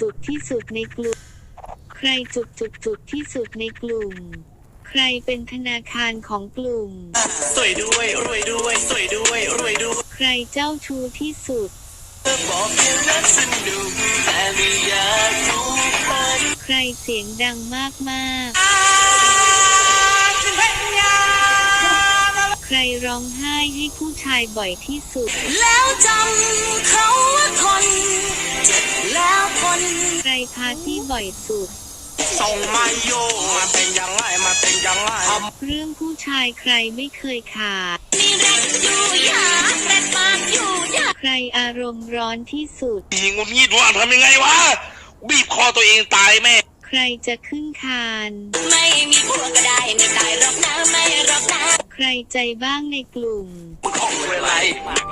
จุดที่สุดในกลุ่ม ใครจุดจุดจุดที่สุดในกลุ่ม ใครเป็นธนาคารของกลุ่ม สวยด้วยรวยด้วยสวยด้วยรวยด้วยใครเจ้าชู้ที่สุดเธอบอกแค่รักสนุกแต่ไม่อยากรู้ไปใครเสียงดังมากมากๆใครร้องไห้ให้ผู้ชายบ่อยที่สุด แล้วจำเขา ใครพาร์ตี้บ่อยสุด ส่งมาโยมาเป็นยังไงมาเป็นยังไงเรื่องผู้ชายใครไม่เคยขาด มีแรงอยู่อยากแรงมากอยู่อยากใครอารมณ์ร้อนที่สุดยิงงุนงีดว่าทำยังไงวะ บีบคอตัวเองตายแม่ ใครจะขึ้นคาน ไม่มีผัวก็ได้ไม่ตายหรอกนะไม่หรอกนะ ใครใจบ้างในกลุ่ม มึงของเวลา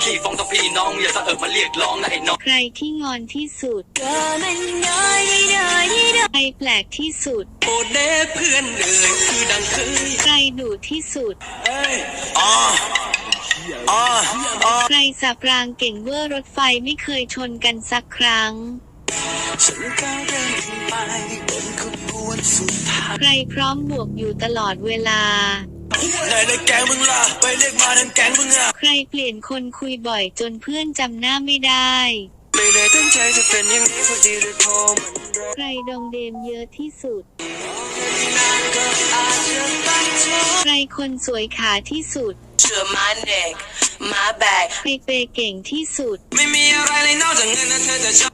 ขี้ฟองต้องพี่น้องอย่าสะเอิบมาเรียกร้องนะไอ้น้อง ใครที่งอนที่สุดเธอมันน้อยดีน้อยดีน้อยใครแปลกที่สุด โอเด้เพื่อนเอ่ยคือดังเคยใครดุที่สุด อ๋ออ๋ออ๋อใครสับรางเก่งเวอร์รถไฟไม่เคยชนกันสักครั้ง ฉันก้าวเดินไปบนขบวนสุดท้าย ใครพร้อมบวกอยู่ตลอดเวลา ไหนเลยแกงมึงล่ะไปเรียกมาทั้งแกงมึงอะ ใครเปลี่ยนคนคุยบ่อยจนเพื่อนจำหน้าไม่ได้ ไม่ได้ตั้งใจจะเป็นอย่างนี้สักทีเลยพอมันรักใครดองเดมเยอะที่สุด นานก็อาจจะต้องทนใครคนสวยขาที่สุด เชื่อมันเด็กมาแบก ใครเปย์เก่งที่สุด ไม่มีอะไรเลยนอกจากเงินนะเธอจะชอบ